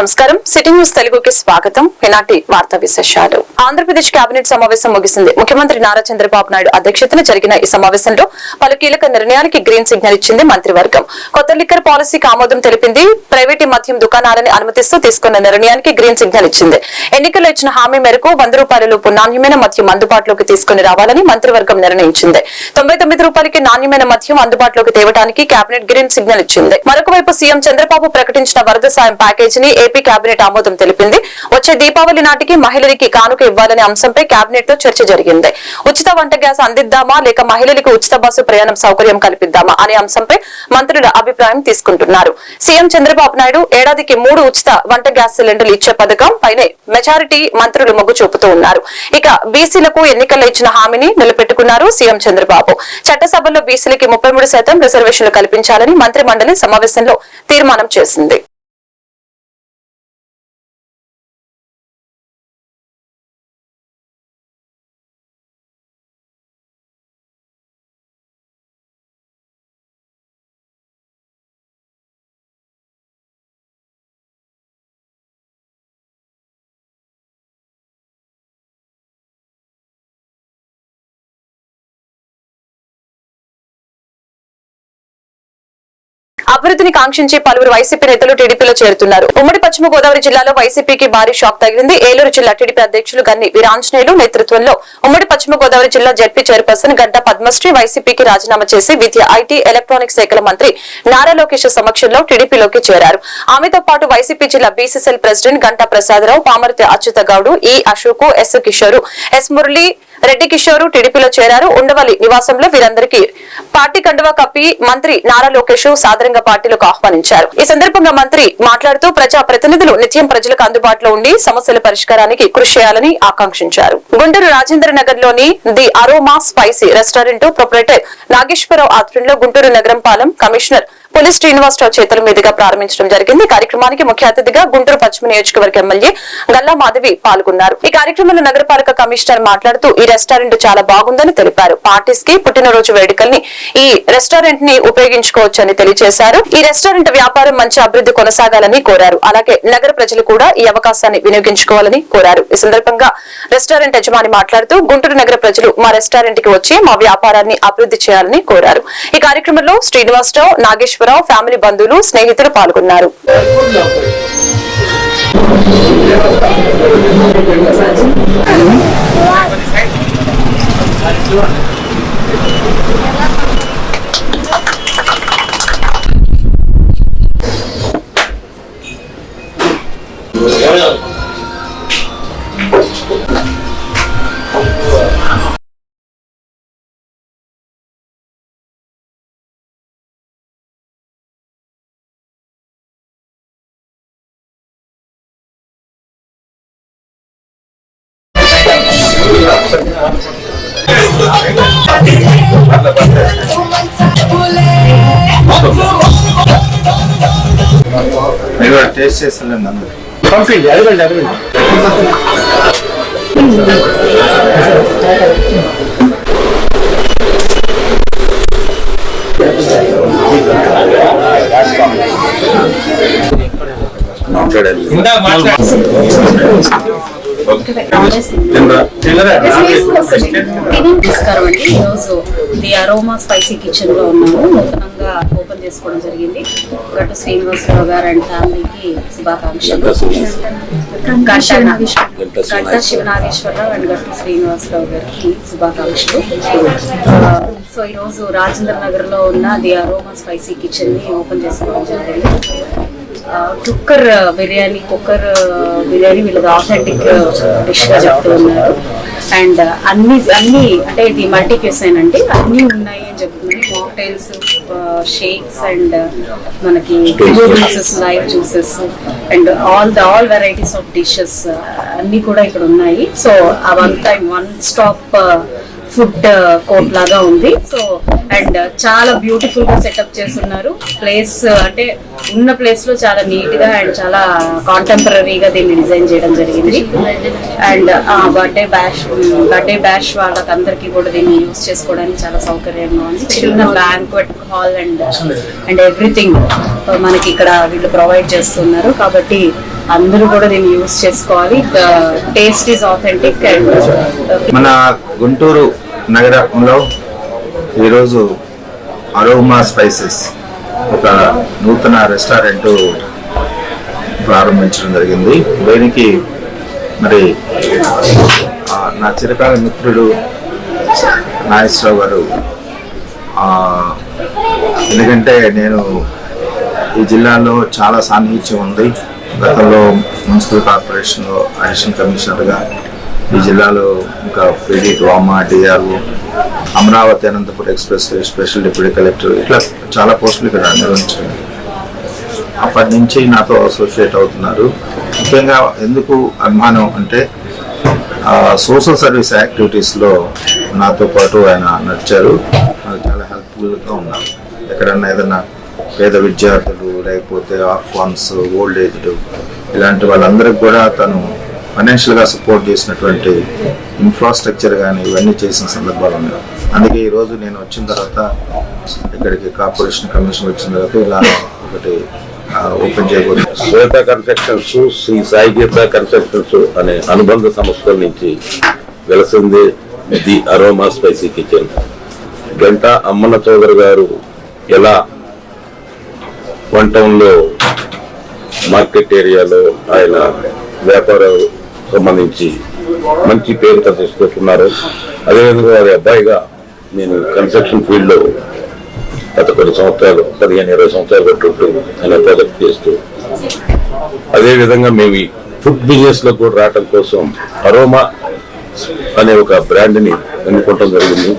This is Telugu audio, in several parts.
నమస్కారం. సిటీ న్యూస్ తెలుగుకి స్వాగతం. ఈనాటి వార్తా విశేషాలు? ఆంధ్రప్రదేశ్ కేబినెట్ సమావేశం ముగిసింది. ముఖ్యమంత్రి నారా చంద్రబాబు నాయుడు అధ్యక్షతన జరిగిన ఈ సమావేశంలో పలు కీలక నిర్ణయాలకి గ్రీన్ సిగ్నల్ ఇచ్చింది మంత్రివర్గం. కొత్త లిక్కర్ పాలసీకి ఆమోదం తెలిపింది. ప్రైవేట్ మద్యం దుకాణాలని అనుమతిస్తూ తీసుకున్న నిర్ణయానికి గ్రీన్ సిగ్నల్ ఇచ్చింది. ఎన్నికల్లో ఇచ్చిన హామీ మేరకు వంద రూపాయల లోపు నాణ్యమైన మద్యం అందుబాటులోకి తీసుకుని రావాలని మంత్రివర్గం నిర్ణయించింది. తొంభై తొమ్మిది రూపాయలకి నాణ్యమైన మద్యం అందుబాటులోకి తేవడానికి కేబినెట్ గ్రీన్ సిగ్నల్ ఇచ్చింది. మరొక వైపు సీఎం చంద్రబాబు ప్రకటించిన వరద సాయం ప్యాకేజీని ఏపీ కేబినెట్ ఆమోదం తెలిపింది. వచ్చే దీపావళి నాటికి మహిళలకి కానుక ఇవ్వాలనే అంశంపై కేబినెట్లో చర్చ జరిగింది. ఉచిత వంట గ్యాస్ అందిద్దామా లేక మహిళలకు ఉచిత బస్సు ప్రయాణం సౌకర్యం కల్పిద్దామా అనే అంశంపై మంత్రుల అభిప్రాయం తీసుకుంటున్నారు. సీఎం చంద్రబాబు నాయుడు ఏడాదికి మూడు ఉచిత వంట గ్యాస్ సిలిండర్లు ఇచ్చే పథకం పైనే మెజారిటీ మంత్రులు మొగ్గు చూపుతూ ఉన్నారు. ఇక బీసీలకు ఎన్నికల్లో ఇచ్చిన హామీని నిలబెట్టుకున్నారు సీఎం చంద్రబాబు. చట్టసభలో బీసీలకి ముప్పై మూడు శాతం రిజర్వేషన్లు కల్పించాలని మంత్రి మండలి సమావేశంలో తీర్మానం చేసింది. అభివృద్ధిని కాంక్షించి పలువురు వైసీపీ నేతలు టీడీపీలో చేరుతున్నారు. ఉమ్మడి పశ్చిమ గోదావరి జిల్లాలో వైసీపీకి భారీ షాక్ తగిలింది. ఏలూరు జిల్లా టీడీపీ అధ్యక్షులు గన్ని వీరాంజనేయులు నేతృత్వంలో ఉమ్మడి పశ్చిమ గోదావరి జిల్లా జడ్పీ చైర్పర్సన్ గడ్డ పద్మశ్రీ వైసీపీకి రాజీనామా చేసి విద్య ఐటీ ఎలక్ట్రానిక్స్ శాఖల మంత్రి నారా లోకేష్ సమక్షంలో టీడీపీలోకి చేరారు. ఆమెతో పాటు వైసీపీ జిల్లా బీసీసీఎల్ ప్రెసిడెంట్ గంటా ప్రసాదరావు పామర్తి అచ్యుత గౌడ్ ఈ అశోక్ ఎస్ కిషోరు ఎస్ మురళి రెడ్డి కిషోరు టీడీపీలో చేరారు. ఉండవల్లి నివాసంలో వీరందరికీ పార్టీ కండువా కప్పి మంత్రి నారా లోకేష్ సాదరంగా పార్టీలకు ఆహ్వానించారు. ఈ సందర్భంగా మంత్రి మాట్లాడుతూ ప్రజా ప్రతినిధులు నిత్యం ప్రజలకు అందుబాటులో ఉండి సమస్యల పరిష్కారానికి కృషి చేయాలని ఆకాంక్షించారు. గుంటూరు రాజేంద్ర నగర్లోని the aroma spicy restaurant proprietor Nageswararao ఆధ్వర్యంలో గుంటూరు నగరం పాలెం కమిషనర్ పోలీస్ శ్రీనివాసరావు చేతుల మీదుగా ప్రారంభించడం జరిగింది. కార్యక్రమానికి ముఖ్య అతిథిగా గుంటూరు పశ్చిమ నియోజకవర్గ ఎమ్మెల్యే గల్లా మాధవి పాల్గొన్నారు. ఈ కార్యక్రమంలో నగరపాలక కమిషనర్ మాట్లాడుతూ ఈ రెస్టారెంట్ చాలా బాగుందని తెలిపారు. పార్టీస్కి పుట్టినరోజు వేడుకల్ని ఈ రెస్టారెంట్ని ఉపయోగించుకోవచ్చని తెలియజేశారు. ఈ రెస్టారెంట్ వ్యాపారం మంచి అభివృద్ధి కొనసాగాలని కోరారు. అలాగే నగర ప్రజలు కూడా ఈ అవకాశాన్ని వినియోగించుకోవాలని కోరారు. ఈ సందర్భంగా రెస్టారెంట్ యజమాని మాట్లాడుతూ గుంటూరు నగర ప్రజలు మా రెస్టారెంట్కి వచ్చి మా వ్యాపారాన్ని అభివృద్ధి చేయాలని కోరారు. ఈ కార్యక్రమంలో శ్రీనివాసరావు నాగేశ్వరరావు ఫ్యామిలీ బంధువులు స్నేహితులు పాల్గొన్నారు. మీరు టేస్ట్ చేస్తలేండి అందరు పంపిండి అడగండి అడగండి మాట్లాడాలి నమస్కారం అండి ఈరోజు ది అరోమా స్పైసీ కిచెన్లో ఉన్నాము. నూతనంగా ఓపెన్ చేసుకోవడం జరిగింది. గట్టు శ్రీనివాసరావు గారు అండ్ ఫ్యామిలీకి శుభాకాంక్షలు. గట్ట గట్ట శివనాగేశ్వరరావు అండ్ గట్టు శ్రీనివాసరావు గారికి శుభాకాంక్షలు. సో ఈరోజు రాజేంద్ర నగర్లో ఉన్న ది అరోమా స్పైసీ కిచెన్ని ఓపెన్ చేసుకోవడం జరిగింది. కుక్కర్ బిర్యానీ కుక్కర్ బిర్యానీ వీళ్ళది ఆథెంటిక్ డిష్గా చెప్తూ ఉన్నారు. అండ్ అన్ని అన్ని అంటే ఇది మల్టీ క్యూసైన్ అండి అన్ని ఉన్నాయి అని చెప్తున్నారు. మాక్టైల్స్ షేక్స్ అండ్ మనకి juices live juices and all the all varieties of dishes అన్ని కూడా ఇక్కడ ఉన్నాయి. సో అవంతా one stop food uh, court లాగా ఉంది. సో అండ్ uh, చాలా బ్యూటిఫుల్గా సెటప్ చేస్తున్నారు. ప్లేస్ uh, అంటే ఉన్న ప్లేస్లో చాలా నీట్గా అండ్ చాలా కాంటెంపరీగా దీన్ని డిజైన్ చేయడం జరిగింది. And birthday bash birthday bash వాళ్ళకి అందరికీ కూడా దీన్ని యూజ్ చేసుకోవడానికి చాలా సౌకర్యంగా ఉంది. చిన్న banquet hall and and everything మనకి ఇక్కడ వీళ్ళు ప్రొవైడ్ చేస్తున్నారు. కాబట్టి అందరూ కూడా దీన్ని యూస్ చేసుకోవాలి. Taste is authentic and uh, మన గుంటూరు నగరంలో ఈరోజు అరోమా స్పైసెస్ ఒక నూతన రెస్టారెంట్ ప్రారంభించడం జరిగింది. దీనికి మరి నా చిరకాల మిత్రుడు నాగేశ్వరరావు గారు ఎందుకంటే నేను ఈ జిల్లాలో చాలా సాన్నిహిత్యం ఉంది. గతంలో మున్సిపల్ కార్పొరేషన్లో అడిషనల్ కమిషనర్గా ఈ జిల్లాలో ఇంకా PD drama DRO Amaravati Anantapuram express special deputy collector ఇట్లా చాలా పోస్టులు ఇక్కడ నిర్వహించాను అప్పటి నుంచి నాతో అసోసియేట్ అవుతున్నారు. ముఖ్యంగా ఎందుకు అభిమానం అంటే సోషల్ సర్వీస్ యాక్టివిటీస్లో నాతో పాటు ఆయన నడిచారు. నాకు చాలా హెల్ప్ఫుల్గా ఉన్నారు. ఎక్కడన్నా ఏదైనా పేద విద్యార్థులు లేకపోతే ఆర్ఫాన్స్ ఓల్డ్ ఏజ్డ్ ఇలాంటి వాళ్ళందరికి కూడా తను ఫైనాన్షియల్గా సపోర్ట్ చేసినటువంటి ఇన్ఫ్రాస్ట్రక్చర్ కానీ ఇవన్నీ చేసిన సందర్భాలు ఉన్నాయి. అందుకే ఈరోజు నేను వచ్చిన తర్వాత ఇక్కడికి కార్పొరేషన్ కమిషన్ వచ్చిన తర్వాత ఇలా ఒకటి ఓపెన్ చేయబోతున్నాను. శ్వేత కన్స్ట్రక్షన్స్ శ్రీ సాయి గీత కన్స్ట్రక్షన్స్ అనే అనుబంధ సంస్థల నుంచి వెలసింది ది అరోమా స్పైసీ కిచెన్. గంట అమ్మన చౌదరి గారు ఎలా వన్ టౌన్లో మార్కెట్ ఏరియాలో ఆయన వ్యాపారం సంబంధించి మంచి పేరు తీసుకొస్తున్నారు. అదేవిధంగా వారి అబ్బాయిగా నేను కన్స్ట్రక్షన్ ఫీల్డ్లో గత కొన్ని సంవత్సరాలు పదిహేను ఇరవై సంవత్సరాలు పెట్టుకుంటూ ఆయన ప్రాజెక్ట్ చేస్తూ. అదేవిధంగా మేము ఈ ఫుడ్ బిజినెస్లో కూడా రావటం కోసం అరోమా అనే ఒక బ్రాండ్ని ఎన్నుకోవటం జరిగింది.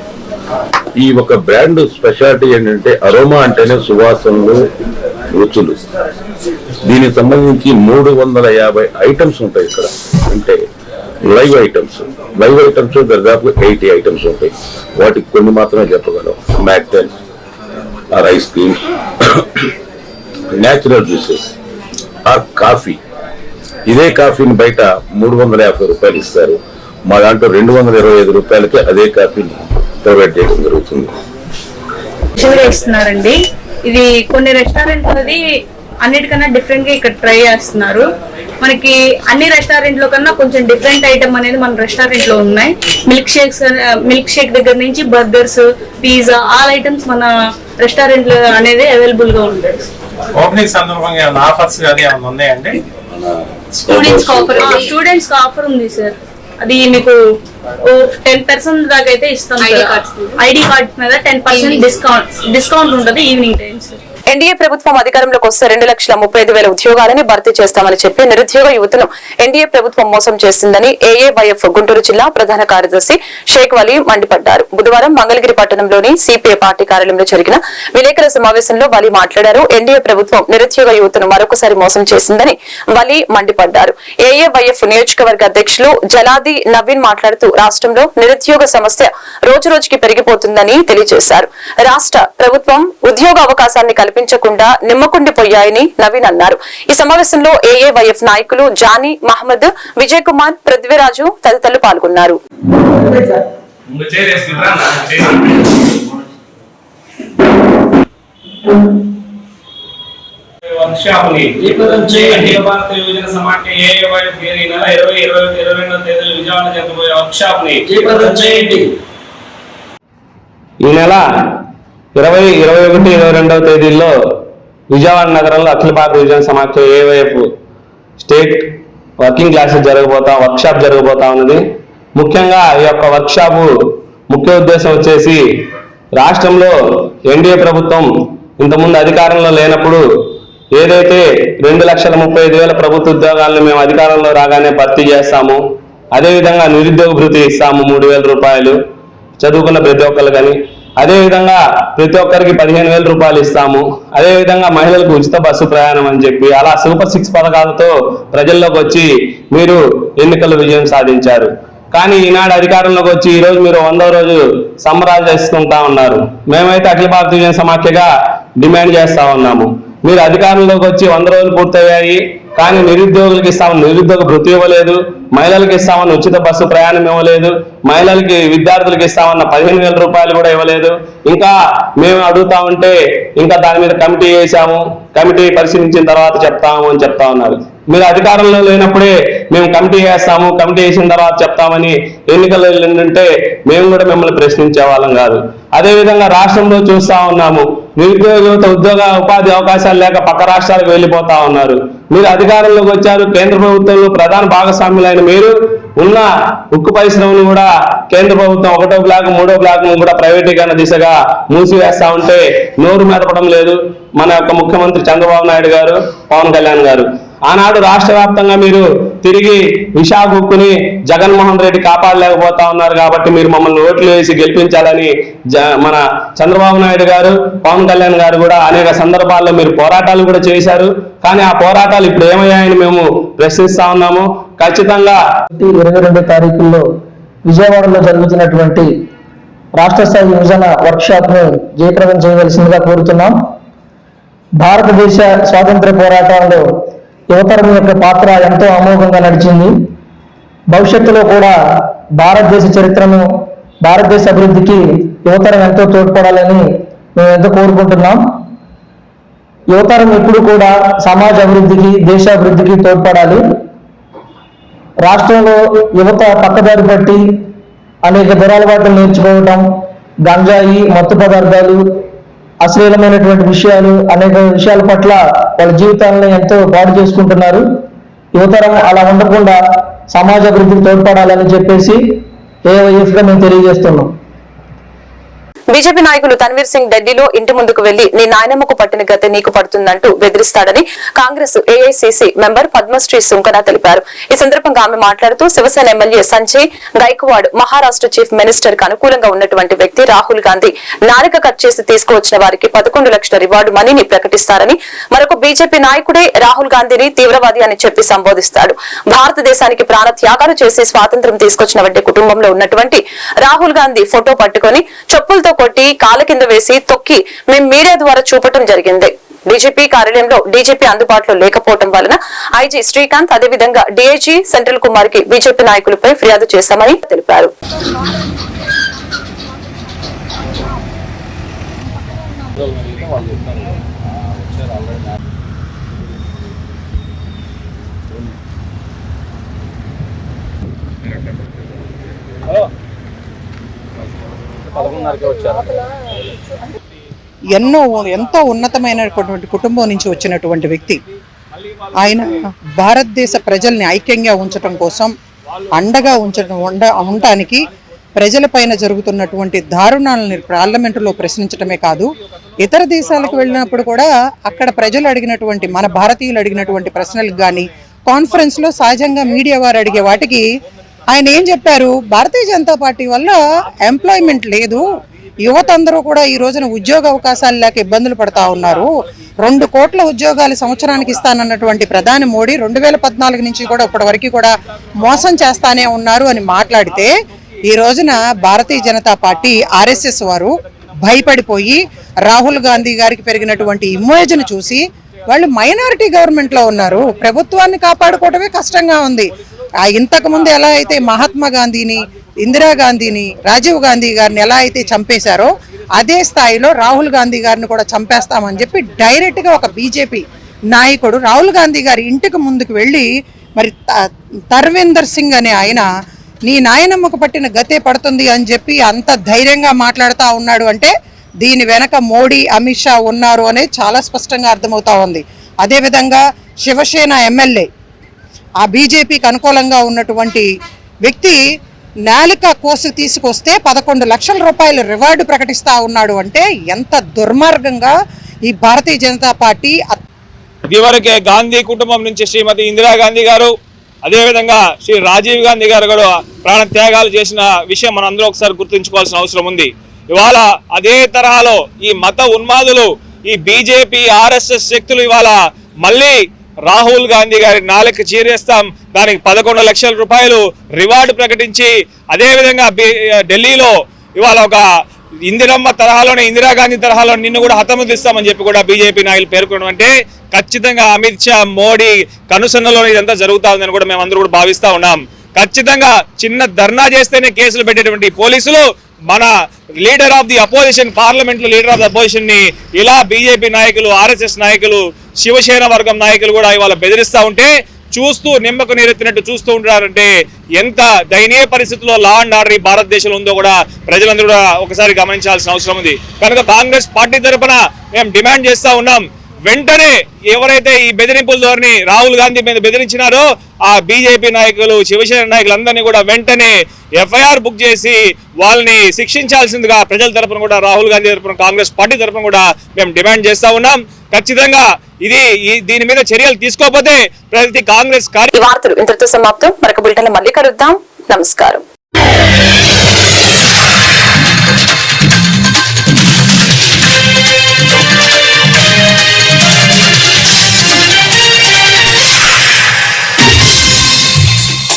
ఈ ఒక బ్రాండ్ స్పెషాలిటీ ఏంటంటే అరోమా అంటేనే సువాసనలు వచ్చులు దీనికి సంబంధించి మూడు వందల యాభై ఐటమ్స్ ఉంటాయి ఇక్కడ. అంటే లైవ్ ఐటమ్స్. లైవ్ ఐటమ్స్ దాదాపు ఎయిటీ ఐటమ్స్ ఉంటాయి. వాటికి కొన్ని మాత్రమే చెప్పగలం. Mocktail or ice creams natural juices or coffee. ఇదే కాఫీని బయట మూడు వందల యాభై రూపాయలు ఇస్తారు. మా దాంట్లో రెండు వందల ఇరవై ఐదు రూపాయలకి అదే కాఫీని ప్రొవైడ్ చేయడం జరుగుతుంది. ఇస్తున్నారండి. ఇది కొన్ని రెస్టారెంట్ అనేది అన్నిటికన్నా డిఫరెంట్గా ఇక్కడ ట్రై చేస్తున్నారు. మనకి అన్ని రెస్టారెంట్లో కన్నా కొంచెం డిఫరెంట్ ఐటమ్ అనేది మన రెస్టారెంట్లో ఉన్నాయి. మిల్క్ షేక్స్ మిల్క్ షేక్ దగ్గర నుంచి బర్గర్స్ పిజ్జా ఆల్ ఐటమ్స్ మన రెస్టారెంట్లో అనేది అవైలబుల్గా ఉంటాయి. ఓపెనింగ్ సందర్భంగా ఆఫర్స్ ఉన్నాయండి? స్టూడెంట్స్ ఆఫర్ ఉంది సార్ అది మీకు టెన్ పర్సెంట్ దాకా అయితే ఇస్తాం ఐడి కార్డ్ మీద. టెన్ పర్సెంట్ డిస్కౌంట్ డిస్కౌంట్ ఉంటుంది ఈవినింగ్ టైమ్స్. ఎన్డీఏ ప్రభుత్వం అధికారంలోకి వస్తే రెండు లక్షల ముప్పై ఐదు వేల ఉద్యోగాలని భర్తీ చేస్తామని చెప్పి నిరుద్యోగ యువతను ఎన్డీఏ ప్రభుత్వం మోసం చేసిందని ఏఏవైఎఫ్ గుంటూరు జిల్లా ప్రధాన కార్యదర్శి షేక్ వలీ మండిపడ్డారు. బుధవారం మంగళగిరి పట్టణంలోని సిపిఐ పార్టీ కార్యాలయంలో జరిగిన విలేకరుల సమావేశంలో వలీ మాట్లాడారు. ఎన్డీఏ ప్రభుత్వం నిరుద్యోగ యువతను మరొకసారి మోసం చేసిందని వలీ మండిపడ్డారు. ఏఏవైఎఫ్ నియోజకవర్గ అధ్యక్షులు జలాది నవీన్ మాట్లాడుతూ రాష్ట్రంలో నిరుద్యోగ సమస్య రోజు రోజుకి పెరిగిపోతుందని తెలియజేశారు. రాష్ట్ర ప్రభుత్వం ఉద్యోగ అవకాశాన్ని కల్పించకుండా నిమ్మకుండిపోయాయని నవీన్ అన్నారు. ఈ సమావేశంలో ఏఏవైఎఫ్ నాయకులు జానీ మహమ్మద్ విజయ్ కుమార్ పృథ్వీరాజు తదితరులు పాల్గొన్నారు. భారత యువజన సమాఖ్య నెల ఇరవై ఇరవై ఇరవై తేదీలు విజయవాడ జరగబోయే ఈ నెల ఇరవై ఇరవై ఒకటి ఇరవై రెండవ తేదీల్లో విజయవాడ నగరంలో అఖిల భారత విజయన సమాఖ్య ఏవైఎఫ్ స్టేట్ వర్కింగ్ క్లాసెస్ జరగబోతా వర్క్షాప్ జరగబోతా ఉన్నది. ముఖ్యంగా ఈ యొక్క వర్క్షాపు ముఖ్య ఉద్దేశం వచ్చేసి రాష్ట్రంలో ఎన్డీఏ ప్రభుత్వం ఇంతకుముందు అధికారంలో లేనప్పుడు ఏదైతే రెండు లక్షల ముప్పై ఐదు వేల ప్రభుత్వ ఉద్యోగాలను మేము అధికారంలో రాగానే భర్తీ చేస్తాము అదేవిధంగా నిరుద్యోగ భృతి ఇస్తాము మూడు వేల రూపాయలు. చదువుకున్న ప్రతి ఒక్కరు కానీ అదేవిధంగా ప్రతి ఒక్కరికి పదిహేను వేల రూపాయలు ఇస్తాము. అదేవిధంగా మహిళలకు ఉచిత బస్సు ప్రయాణం అని చెప్పి అలా సూపర్ సిక్స్ పథకాలతో ప్రజల్లోకి వచ్చి మీరు ఎన్నికల విజయం సాధించారు. కానీ ఈనాడు అధికారంలోకి వచ్చి ఈరోజు మీరు వందో రోజు సంబరాలు చేసుకుంటా ఉన్నారు. మేమైతే అఖిల భారతీయ విజయం సమాఖ్యగా డిమాండ్ చేస్తా ఉన్నాము. మీరు అధికారంలోకి వచ్చి వంద రోజులు పూర్తయ్యాయి. కానీ నిరుద్యోగులకు ఇస్తామని నిరుద్యోగ భృతి ఇవ్వలేదు. మహిళలకు ఇస్తామని ఉచిత బస్సు ప్రయాణం ఇవ్వలేదు. మహిళలకి విద్యార్థులకు ఇస్తామన్న పదిహేను వేల రూపాయలు కూడా ఇవ్వలేదు. ఇంకా మేము అడుగుతా ఉంటే ఇంకా దాని మీద కమిటీ వేసాము కమిటీ పరిశీలించిన తర్వాత చెప్తాము అని చెప్తా ఉన్నారు. మీరు అధికారంలో లేనప్పుడే మేము కమిటీ వేస్తాము. కమిటీ వేసిన తర్వాత చెప్తామని ఎన్నికలు వెళ్ళిందంటే మేము కూడా మిమ్మల్ని ప్రశ్నించే వాళ్ళం కాదు. అదేవిధంగా రాష్ట్రంలో చూస్తా ఉన్నాము. నిరుద్యోగ యువత ఉద్యోగ ఉపాధి అవకాశాలు లేక పక్క రాష్ట్రాలకు వెళ్ళిపోతా ఉన్నారు. మీరు అధికారంలోకి వచ్చారు కేంద్ర ప్రభుత్వంలో ప్రధాన భాగస్వాములైన మీరు ఉన్న ఉక్కు పరిశ్రమను కూడా కేంద్ర ప్రభుత్వం ఒకటో బ్లాక్ మూడో బ్లాక్ కూడా ప్రైవేటీకరణ దిశగా మూసివేస్తా ఉంటే నోరు మెదపడం లేదు. మన యొక్క ముఖ్యమంత్రి చంద్రబాబు నాయుడు గారు పవన్ కళ్యాణ్ గారు. ఆనాడు రాష్ట్ర వ్యాప్తంగా మీరు తిరిగి విశాఖ ఉక్కుని జగన్మోహన్ రెడ్డి కాపాడలేకపోతా ఉన్నారు కాబట్టి మీరు మమ్మల్ని ఓట్లు వేసి గెలిపించాలని జ- మన చంద్రబాబు నాయుడు గారు పవన్ కళ్యాణ్ గారు కూడా అనేక సందర్భాల్లో మీరు పోరాటాలు కూడా చేశారు. కానీ ఆ పోరాటాలు ఇప్పుడు ఏమయ్యాయని మేము ప్రశ్నిస్తా ఉన్నాము. ఖచ్చితంగా ఇరవై రెండో తారీఖుల్లో విజయవాడలో జరుగుతున్నటువంటి రాష్ట్ర స్థాయి విభజన వర్క్షాప్ను జయప్రదం చేయవలసిందిగా కోరుతున్నాం. భారతదేశ స్వాతంత్ర పోరాటంలో యువతరం యొక్క పాత్ర ఎంతో అమోఘంగా నడిచింది. భవిష్యత్తులో కూడా భారతదేశ చరిత్రను భారతదేశ అభివృద్ధికి యువతరం ఎంతో తోడ్పడాలని మేము ఎంతో కోరుకుంటున్నాం. యువతరం ఎప్పుడు కూడా సమాజ అభివృద్ధికి దేశ అభివృద్ధికి తోడ్పడాలి. రాష్ట్రంలో యువత పక్కదారి పట్టి అనేక దురాలవాట్లు నేర్చుకోవటం గంజాయి మత్తు పదార్థాలు అశ్లీలమైనటువంటి విషయాలు అనేక విషయాల పట్ల వాళ్ళ జీవితాలను ఎంతో పాడు చేసుకుంటున్నారు. యువతరం అలా ఉండకుండా సమాజ అభివృద్ధికి తోడ్పడాలని చెప్పేసి ఏవైఎఫ్గా మేము తెలియజేస్తున్నాం. బీజేపీ నాయకులు తన్వీర్ సింగ్ ఢిల్లీలో ఇంటి ముందుకు వెళ్ళి నీ నాయనమ్మకు పట్టిన గతి నీకు పడుతుందంటూ బెదిరిస్తాడని Congress AICC member Padmashri Sunkana తెలిపారు. ఈ సందర్భంగా ఆమె మాట్లాడుతూ శివసేన ఎమ్మెల్యే సంజయ్ గైక్వాడ్ మహారాష్ట్ర చీఫ్ మినిస్టర్కు అనుకూలంగా ఉన్నటువంటి వ్యక్తి రాహుల్ గాంధీ నాలుక కట్ చేసి తీసుకువచ్చిన వారికి పదకొండు లక్షల రివార్డు మనీని ప్రకటిస్తారని మరొక బీజేపీ నాయకుడే రాహుల్ గాంధీని తీవ్రవాది అని చెప్పి సంబోధిస్తాడు. భారతదేశానికి ప్రాణ త్యాగాలు చేసి స్వాతంత్ర్యం తీసుకొచ్చినటువంటి కుటుంబంలో ఉన్నటువంటి రాహుల్ గాంధీ ఫోటో పట్టుకొని చెప్పులతో కొట్టి కాళ్ళ కింద వేసి తొక్కి మేము మీడియా ద్వారా చూపటం జరిగింది. బీజేపీ కార్యాలయంలో డీజీపీ అందుబాటులో లేకపోవడం వలన ఐజీ శ్రీకాంత్ అదేవిధంగా డీఐజీ సెంట్రల్ కుమార్కి బీజేపీ నాయకులపై ఫిర్యాదు చేశామని తెలిపారు. ఎన్నో ఎంతో ఉన్నతమైనటువంటి కుటుంబం నుంచి వచ్చినటువంటి వ్యక్తి. ఆయన భారతదేశ ప్రజల్ని ఐక్యంగా ఉంచటం కోసం అండగా ఉంచడం ఉండ ఉండటానికి ప్రజలపైన జరుగుతున్నటువంటి దారుణాలని పార్లమెంటులో ప్రశ్నించడమే కాదు ఇతర దేశాలకు వెళ్ళినప్పుడు కూడా అక్కడ ప్రజలు అడిగినటువంటి మన భారతీయులు అడిగినటువంటి ప్రశ్నలకు కానీ కాన్ఫరెన్స్లో సహజంగా మీడియా వారు అడిగే వాటికి ఆయన ఏం చెప్పారు? భారతీయ జనతా పార్టీ వల్ల ఎంప్లాయ్మెంట్ లేదు. యువత అందరూ కూడా ఈ రోజున ఉద్యోగ అవకాశాలు లేక ఇబ్బందులు పడతా ఉన్నారు. రెండు కోట్ల ఉద్యోగాలు సంవత్సరానికి ఇస్తానన్నటువంటి ప్రధాని మోడీ రెండు వేల పద్నాలుగు నుంచి కూడా ఇప్పటి వరకు కూడా మోసం చేస్తానే ఉన్నారు అని మాట్లాడితే ఈ రోజున భారతీయ జనతా పార్టీ ఆర్ఎస్ఎస్ వారు భయపడిపోయి రాహుల్ గాంధీ గారికి పెరిగినటువంటి ఇమేజ్ను చూసి వాళ్ళు మైనారిటీ గవర్నమెంట్లో ఉన్నారు. ప్రభుత్వాన్ని కాపాడుకోవటమే కష్టంగా ఉంది. ఆ ఇంతకు ముందు ఎలా అయితే మహాత్మా గాంధీని ఇందిరాగాంధీని రాజీవ్ గాంధీ గారిని ఎలా అయితే చంపేశారో అదే స్థాయిలో రాహుల్ గాంధీ గారిని కూడా చంపేస్తామని చెప్పి డైరెక్ట్గా ఒక బీజేపీ నాయకుడు రాహుల్ గాంధీ గారి ఇంటికి ముందుకు వెళ్ళి మరి త- తర్వేందర్ సింగ్ అనే ఆయన నీ నాయనమ్మకు పట్టిన గతే పడుతుంది అని చెప్పి అంత ధైర్యంగా మాట్లాడుతూ ఉన్నాడు అంటే దీని వెనక మోడీ అమిత్ షా ఉన్నారు అనేది చాలా స్పష్టంగా అర్థమవుతా ఉంది. అదేవిధంగా శివసేన ఎమ్మెల్యే ఆ బీజేపీకి అనుకూలంగా ఉన్నటువంటి వ్యక్తి నాలిక కోసు తీసుకొస్తే పదకొండు లక్షల రూపాయల రివార్డు ప్రకటిస్తా ఉన్నాడు అంటే ఎంత దుర్మార్గంగా ఈ భారతీయ జనతా పార్టీ ఇదివరకే గాంధీ కుటుంబం నుంచి శ్రీమతి ఇందిరాగాంధీ గారు అదేవిధంగా శ్రీ రాజీవ్ గాంధీ గారు కూడా ప్రాణ త్యాగాలు చేసిన విషయం మనం అందరూ ఒకసారి గుర్తుంచుకోవాల్సిన అవసరం ఉంది. ఇవాళ అదే తరహాలో ఈ మత ఉన్మాదులు ఈ బీజేపీ ఆర్ఎస్ఎస్ శక్తులు ఇవాళ మళ్ళీ రాహుల్ గాంధీ గారి నాలుగు చీరేస్తాం. దానికి పదకొండు లక్షల రూపాయలు రివార్డు ప్రకటించి అదేవిధంగా ఢిల్లీలో ఇవాళ ఒక ఇందిరమ్మ తరహాలోనే ఇందిరాగాంధీ తరహాలో నిన్ను కూడా హతముదిస్తామని చెప్పి కూడా బీజేపీ నాయకులు పేర్కొనడం అంటే ఖచ్చితంగా అమిత్ షా మోడీ కనుసన్నలో ఇదంతా జరుగుతా ఉందని కూడా మేము అందరూ కూడా భావిస్తూ ఉన్నాం. ఖచ్చితంగా చిన్న ధర్నా చేస్తేనే కేసులు పెట్టేటువంటి పోలీసులు మన లీడర్ ఆఫ్ ది అపోజిషన్ పార్లమెంట్లో లీడర్ ఆఫ్ ది అపోజిషన్ని ఇలా బీజేపీ నాయకులు ఆర్ఎస్ఎస్ నాయకులు శివసేన వర్గం నాయకులు కూడా ఇవాళ బెదిరిస్తూ ఉంటే చూస్తూ నిమ్మకు నీరెత్తినట్టు చూస్తూ ఉంటారంటే ఎంత దయనీయ పరిస్థితుల్లో లా అండ్ ఆర్డర్ ఈ భారతదేశంలో ఉందో కూడా ప్రజలందరూ కూడా ఒకసారి గమనించాల్సిన అవసరం ఉంది. కనుక కాంగ్రెస్ పార్టీ తరఫున మేము డిమాండ్ చేస్తూ ఉన్నాం. వెంటనే ఎవరైతే ఈ బెదిరింపుల ధోరణి రాహుల్ గాంధీ మీద బెదిరించినారో ఆ బీజేపీ నాయకులు శివసేన నాయకులందరినీ కూడా వెంటనే ఎఫ్ఐఆర్ బుక్ చేసి వాళ్ళని శిక్షించాల్సిందిగా ప్రజల తరపున కూడా రాహుల్ గాంధీ తరపున కాంగ్రెస్ పార్టీ తరఫున కూడా మేము డిమాండ్ చేస్తూ ఉన్నాం. ఖచ్చితంగా ఇది దీని మీద చర్యలు తీసుకోకపోతే ప్రతి కాంగ్రెస్ వార్తలు ఇంతటితో సమాప్తం. మరొక బులెటిన్ మళ్ళీ కలుద్దాం. నమస్కారం.